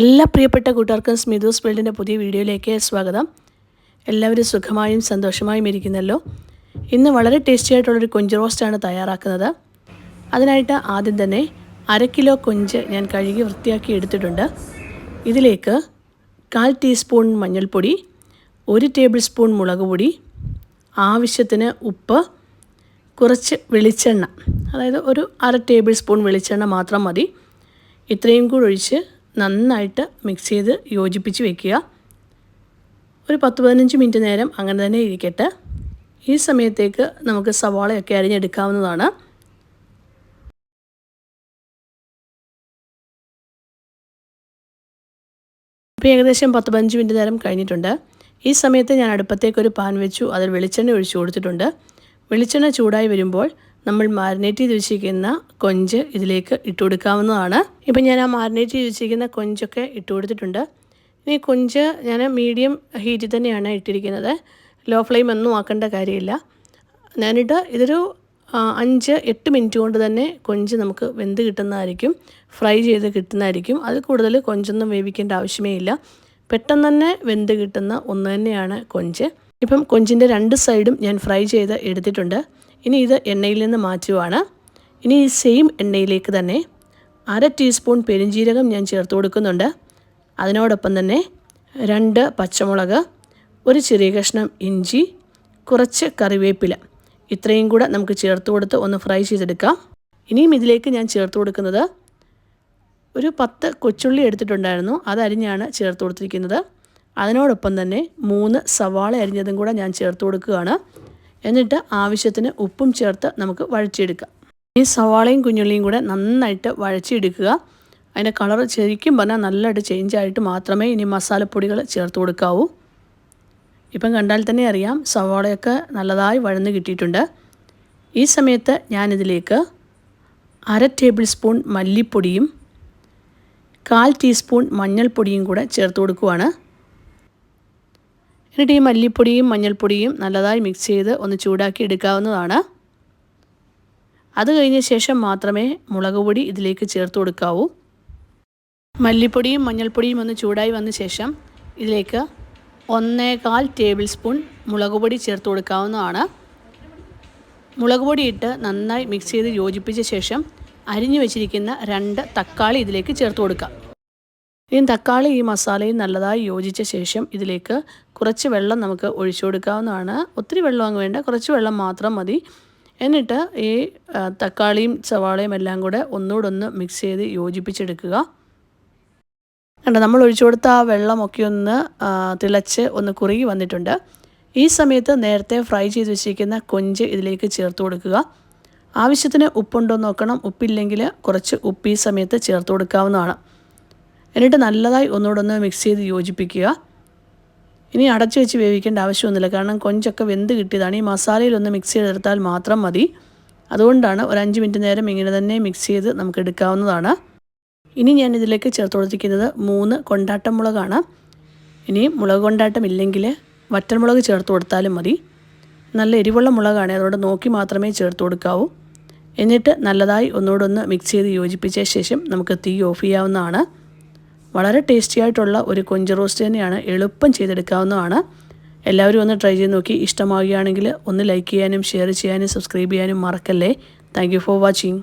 എല്ലാ പ്രിയപ്പെട്ട കൂട്ടുകാർക്കും സ്മിതൂസ് വേൾഡിന്റെ പുതിയ വീഡിയോയിലേക്ക് സ്വാഗതം. എല്ലാവരും സുഖമായും സന്തോഷമായും ഇരിക്കുന്നല്ലോ. ഇന്ന് വളരെ ടേസ്റ്റി ആയിട്ടുള്ളൊരു കൊഞ്ച് റോസ്റ്റാണ് തയ്യാറാക്കുന്നത്. അതിനായിട്ട് ആദ്യം തന്നെ അര കിലോ കൊഞ്ച് ഞാൻ കഴുകി വൃത്തിയാക്കി എടുത്തിട്ടുണ്ട്. ഇതിലേക്ക് കാൽ ടീസ്പൂൺ മഞ്ഞൾപ്പൊടി ഒരു ടേബിൾ സ്പൂൺ മുളക് പൊടി ആവശ്യത്തിന് ഉപ്പ് കുറച്ച് വെളിച്ചെണ്ണ. അതായത് ഒരു അര ടേബിൾ സ്പൂൺ വെളിച്ചെണ്ണ മാത്രം മതി. ഇത്രയും കൂടി ഒഴിച്ച് നന്നായിട്ട് മിക്സ് ചെയ്ത് യോജിപ്പിച്ച് വെക്കുക. ഒരു പത്ത് പതിനഞ്ച് മിനിറ്റ് നേരം അങ്ങനെ തന്നെ ഇരിക്കട്ടെ. ഈ സമയത്തേക്ക് നമുക്ക് സവാളയൊക്കെ അരിഞ്ഞെടുക്കാവുന്നതാണ്. ഇപ്പോൾ ഏകദേശം പത്ത് പതിനഞ്ച് മിനിറ്റ് നേരം കഴിഞ്ഞിട്ടുണ്ട്. ഈ സമയത്ത് ഞാൻ അടുപ്പത്തേക്കൊരു പാൻ വെച്ചു. അതിൽ വെളിച്ചെണ്ണ ഒഴിച്ചു കൊടുത്തിട്ടുണ്ട്. വെളിച്ചെണ്ണ ചൂടായി വരുമ്പോൾ നമ്മൾ മാരിനേറ്റ് ചെയ്ത് വെച്ചിരിക്കുന്ന കൊഞ്ച് ഇതിലേക്ക് ഇട്ട് കൊടുക്കാവുന്നതാണ്. ഇപ്പം ഞാൻ ആ മാരിനേറ്റ് ചെയ്ത് വെച്ചിരിക്കുന്ന കൊഞ്ചൊക്കെ ഇട്ട് കൊടുത്തിട്ടുണ്ട്. ഇനി കൊഞ്ച് ഞാൻ മീഡിയം ഹീറ്റിൽ തന്നെയാണ് ഇട്ടിരിക്കുന്നത്. ലോ ഫ്ലെയിം ഒന്നും ആക്കേണ്ട കാര്യമില്ല. ഞാനിട്ട് ഇതൊരു അഞ്ച് എട്ട് മിനിറ്റ് കൊണ്ട് തന്നെ കൊഞ്ച് നമുക്ക് വെന്ത് കിട്ടുന്നതായിരിക്കും. ഫ്രൈ ചെയ്ത് കിട്ടുന്നതായിരിക്കും. അതിൽ കൂടുതൽ കൊഞ്ചൊന്നും വേവിക്കേണ്ട ആവശ്യമേ ഇല്ല. പെട്ടെന്ന് തന്നെ വെന്ത് കിട്ടുന്ന ഒന്ന് തന്നെയാണ് കൊഞ്ച്. ഇപ്പം കൊഞ്ചിന്റെ രണ്ട് സൈഡും ഞാൻ ഫ്രൈ ചെയ്ത് എടുത്തിട്ടുണ്ട്. ഇനി ഇത് എണ്ണയിൽ നിന്ന് മാറ്റുവാണ്. ഇനി ഈ സെയിം എണ്ണയിലേക്ക് തന്നെ അര ടീസ്പൂൺ പെരിഞ്ജീരകം ഞാൻ ചേർത്ത് കൊടുക്കുന്നുണ്ട്. അതിനോടൊപ്പം തന്നെ രണ്ട് പച്ചമുളക് ഒരു ചെറിയ കഷ്ണം ഇഞ്ചി കുറച്ച് കറിവേപ്പില. ഇത്രയും കൂടെ നമുക്ക് ചേർത്ത് കൊടുത്ത് ഒന്ന് ഫ്രൈ ചെയ്തെടുക്കാം. ഇനിയും ഇതിലേക്ക് ഞാൻ ചേർത്ത് കൊടുക്കുന്നത് ഒരു പത്ത് കൊച്ചുള്ളി എടുത്തിട്ടുണ്ടായിരുന്നു. അതരിഞ്ഞാണ് ചേർത്ത് കൊടുത്തിരിക്കുന്നത്. അതിനോടൊപ്പം തന്നെ മൂന്ന് സവാള അരിഞ്ഞതും കൂടെ ഞാൻ ചേർത്ത് കൊടുക്കുകയാണ്. എന്നിട്ട് ആവശ്യത്തിന് ഉപ്പും ചേർത്ത് നമുക്ക് വഴച്ചെടുക്കാം ഈ സവാളയും കുഞ്ഞുള്ളിയും കൂടെ നന്നായിട്ട് വഴച്ചെടുക്കുക അതിന്റെ കളർ ശരിക്കും പറഞ്ഞാൽ നല്ലതായിട്ട് ചേഞ്ച് ആയിട്ട് മാത്രമേ ഇനി മസാലപ്പൊടികൾ ചേർത്ത് കൊടുക്കാവൂ. ഇപ്പം കണ്ടാൽ തന്നെ അറിയാം സവാളയൊക്കെ നല്ലതായി വഴന്ന് കിട്ടിയിട്ടുണ്ട്. ഈ സമയത്ത് ഞാനിതിലേക്ക് അര ടേബിൾ സ്പൂൺ മല്ലിപ്പൊടിയും കാൽ ടീസ്പൂൺ മഞ്ഞൾപ്പൊടിയും കൂടെ ചേർത്ത് കൊടുക്കുവാണ്. എന്നിട്ട് ഈ മല്ലിപ്പൊടിയും മഞ്ഞൾപ്പൊടിയും നല്ലതായി മിക്സ് ചെയ്ത് ഒന്ന് ചൂടാക്കി എടുക്കാവുന്നതാണ്. അത് കഴിഞ്ഞ ശേഷം മാത്രമേ മുളക് പൊടി ഇതിലേക്ക് ചേർത്ത് കൊടുക്കാവൂ. മല്ലിപ്പൊടിയും മഞ്ഞൾപ്പൊടിയും ഒന്ന് ചൂടായി വന്ന ശേഷം ഇതിലേക്ക് ഒന്നേകാൽ ടേബിൾ സ്പൂൺ മുളക് പൊടി ചേർത്ത് കൊടുക്കാവുന്നതാണ്. മുളക് പൊടി ഇട്ട് നന്നായി മിക്സ് ചെയ്ത് യോജിപ്പിച്ച ശേഷം അരിഞ്ഞു വെച്ചിരിക്കുന്ന രണ്ട് തക്കാളി ഇതിലേക്ക് ചേർത്ത് കൊടുക്കാം. ഇനി തക്കാളി ഈ മസാലയും നല്ലതായി യോജിച്ച ശേഷം ഇതിലേക്ക് കുറച്ച് വെള്ളം നമുക്ക് ഒഴിച്ചു കൊടുക്കാവുന്നതാണ്. ഒത്തിരി വെള്ളം അങ്ങ് വേണ്ട കുറച്ച് വെള്ളം മാത്രം മതി. എന്നിട്ട് ഈ തക്കാളിയും സവാളയും എല്ലാം കൂടെ ഒന്നുകൂടൊന്ന് മിക്സ് ചെയ്ത് യോജിപ്പിച്ചെടുക്കുക. കണ്ട നമ്മൾ ഒഴിച്ചു കൊടുത്ത ആ വെള്ളമൊക്കെ ഒന്ന് തിളച്ച് ഒന്ന് കുറുകി വന്നിട്ടുണ്ട്. ഈ സമയത്ത് നേരത്തെ ഫ്രൈ ചെയ്ത് വെച്ചിരിക്കുന്ന കൊഞ്ച് ഇതിലേക്ക് ചേർത്ത് കൊടുക്കുക. ആവശ്യത്തിന് ഉപ്പുണ്ടോ നോക്കണം. ഉപ്പില്ലെങ്കിൽ കുറച്ച് ഉപ്പ് ഈ സമയത്ത് ചേർത്ത് കൊടുക്കാവുന്നതാണ്. എന്നിട്ട് നല്ലതായി ഒന്നുകൂടെ ഒന്ന് മിക്സ് ചെയ്ത് യോജിപ്പിക്കുക. ഇനി അടച്ചു വെച്ച് വേവിക്കേണ്ട ആവശ്യമൊന്നുമില്ല. കാരണം കൊഞ്ചൊക്കെ വെന്ത് കിട്ടിയതാണ്. ഈ മസാലയിലൊന്ന് മിക്സ് ചെയ്തെടുത്താൽ മാത്രം മതി. അതുകൊണ്ടാണ് ഒരു അഞ്ച് മിനിറ്റ് നേരം ഇങ്ങനെ തന്നെ മിക്സ് ചെയ്ത് നമുക്ക് എടുക്കാവുന്നതാണ്. ഇനി ഞാൻ ഇതിലേക്ക് ചേർത്ത് കൊടുത്തിരിക്കുന്നത് മൂന്ന് കൊണ്ടാട്ടം മുളകാണ്. ഇനി മുളക് കൊണ്ടാട്ടം ഇല്ലെങ്കിൽ വറ്റൽമുളക് ചേർത്ത് കൊടുത്താലും മതി. നല്ല എരിവുള്ള മുളകാണ്. അതുകൊണ്ട് നോക്കി മാത്രമേ ചേർത്ത് കൊടുക്കാവൂ. എന്നിട്ട് നല്ലതായി ഒന്നുകൂടെ ഒന്ന് മിക്സ് ചെയ്ത് യോജിപ്പിച്ച ശേഷം നമുക്ക് തീ ഓഫ് ചെയ്യാവുന്നതാണ്. വളരെ ടേസ്റ്റി ആയിട്ടുള്ള ഒരു കൊഞ്ച് റോസ്റ്റ് തന്നെയാണ് എളുപ്പം ചെയ്തെടുക്കാവുന്നതാണ്. എല്ലാവരും ഒന്ന് ട്രൈ ചെയ്ത് നോക്കി. ഇഷ്ടമാവുകയാണെങ്കിൽ ഒന്ന് ലൈക്ക് ചെയ്യാനും ഷെയർ ചെയ്യാനും സബ്സ്ക്രൈബ് ചെയ്യാനും മറക്കല്ലേ. Thank for watching